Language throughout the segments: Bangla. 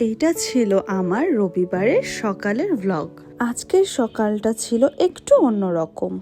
এইটা ছিল আমার রবিবারের সকালের ভ্লগ আজকের সকালটা ছিল একটু অন্যরকম।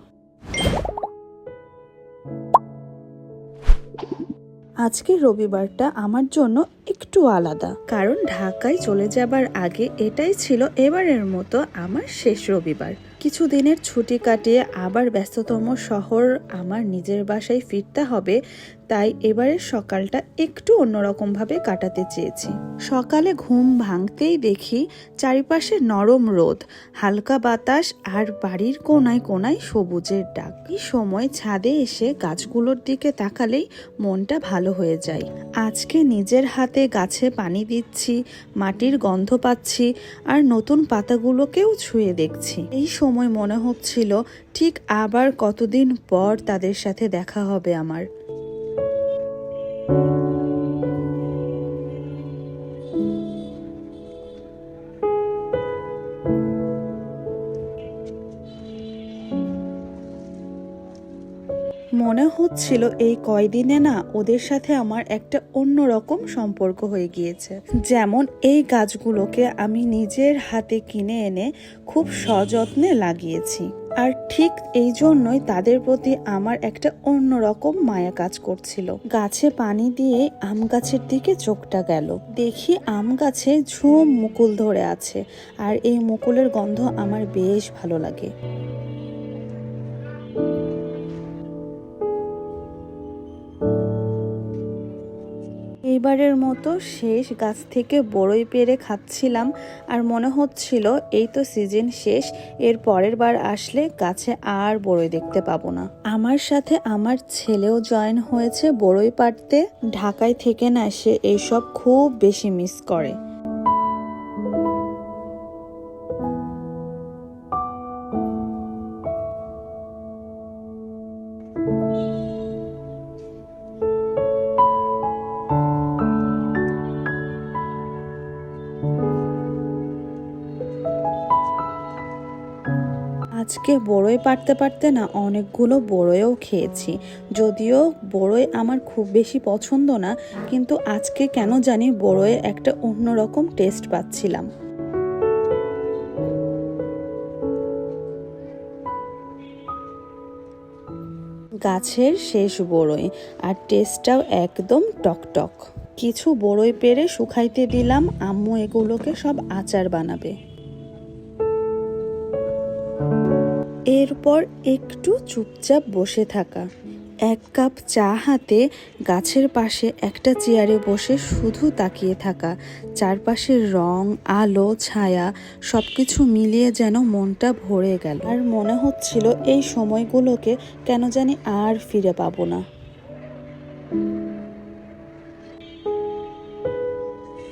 আজকের রবিবারটা আমার জন্য একটু আলাদা। কারণ ঢাকায় চলে যাবার আগে এটাই ছিল এবারের মতো আমার শেষ রবিবার। কিছু দিনের ছুটি কাটিয়ে আবার ব্যস্ততম শহর আমার নিজের বাসায় ফিরতে হবে তাই এবারের সকালটা একটু অন্যরকমভাবে কাটাতে চেয়েছি। সকালে ঘুম ভাঙতেই দেখি চারিপাশে নরম রোদ, হালকা বাতাস আর বাড়ির কোনায় কোনায় সবুজের ডাক। এই সময় ছাদে এসে গাছগুলোর দিকে তাকালেই মনটা ভালো হয়ে যায়। আজকে নিজের হাতে গাছে পানি দিচ্ছি, মাটির গন্ধ পাচ্ছি আর নতুন পাতাগুলোকেও ছুঁয়ে দেখছি। এই সময় মনে হচ্ছিল, ঠিক আবার কতদিন পর তাদের সাথে দেখা হবে আমার। মনে হচ্ছিল এই কয়দিনে না ওদের সাথে আমার একটা অন্যরকম সম্পর্ক হয়ে গিয়েছে। যেমন এই গাছগুলোকে আমি নিজের হাতে কিনে এনে খুব সযত্নে লাগিয়েছি। আর ঠিক এই জন্যই তাদের প্রতি আমার একটা অন্যরকম মায়া কাজ করছিল। গাছে পানি দিয়ে আম গাছের দিকে চোখটা গেল। দেখি আম গাছে ঝুম মুকুল ধরে আছে। আর এই মুকুলের গন্ধ আমার বেশ ভালো লাগে। এইবারের মতো শেষ গাছ থেকে বড়ই পেরে খাচ্ছিলাম আর মনে হচ্ছিল এই তো সিজন শেষ, এর পরের বার আসলে গাছে আর বড়ই দেখতে পাবো না। আমার সাথে আমার ছেলেও জয়েন হয়েছে বড়ই পাড়তে ঢাকায় থেকে না সে এইসব খুব বেশি মিস করে। আজকে বড়ই পারতে পারতে না অনেকগুলো বড়ইও খেয়েছি। যদিও বড়ই আমার খুব বেশি পছন্দ না, কিন্তু আজকে কেন জানি বড়ইয়ের একটা অন্যরকম টেস্ট পাচ্ছিলাম। গাছের শেষ বড়ই আর টেস্টটাও একদম টকটক। কিছু বড়ই পেরে শুকাইতে দিলাম, আম্মু এগুলোকে সব আচার বানাবে। এরপর একটু চুপচাপ বসে থাকা। এক কাপ চা হাতে গাছের পাশে একটা চেয়ারে বসে শুধু তাকিয়ে থাকা। চারপাশের রং, আলো, ছায়া সব কিছু মিলিয়ে যেন মনটা ভরে গেল। আর মনে হচ্ছিল এই সময়গুলোকে কেন জানি আর ফিরে পাবো না।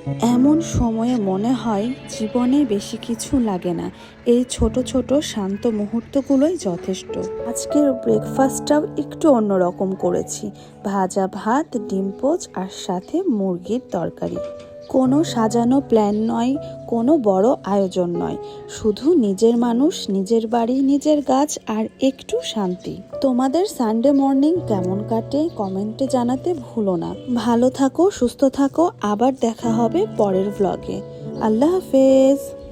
এমন সময়ে মনে হয় জীবনে বেশি কিছু লাগে না। এই ছোট ছোট, শান্ত মুহূর্তগুলোই যথেষ্ট। আজকের ব্রেকফাস্টটাও একটু অন্যরকম করেছি। ভাজা ভাত, ডিম পোচ, আর সাথে মুরগির তরকারি। কোনো সাজানো প্ল্যান নয়, কোনো বড় আয়োজন নয়। শুধু নিজের মানুষ, নিজের বাড়ি, নিজের গাছ আর একটু শান্তি। তোমাদের সানডে মর্নিং কেমন কাটে কমেন্টে জানাতে ভুলো না। ভালো থাকো, সুস্থ থাকো। আবার দেখা হবে পরের ব্লগে আল্লাহ হাফেজ।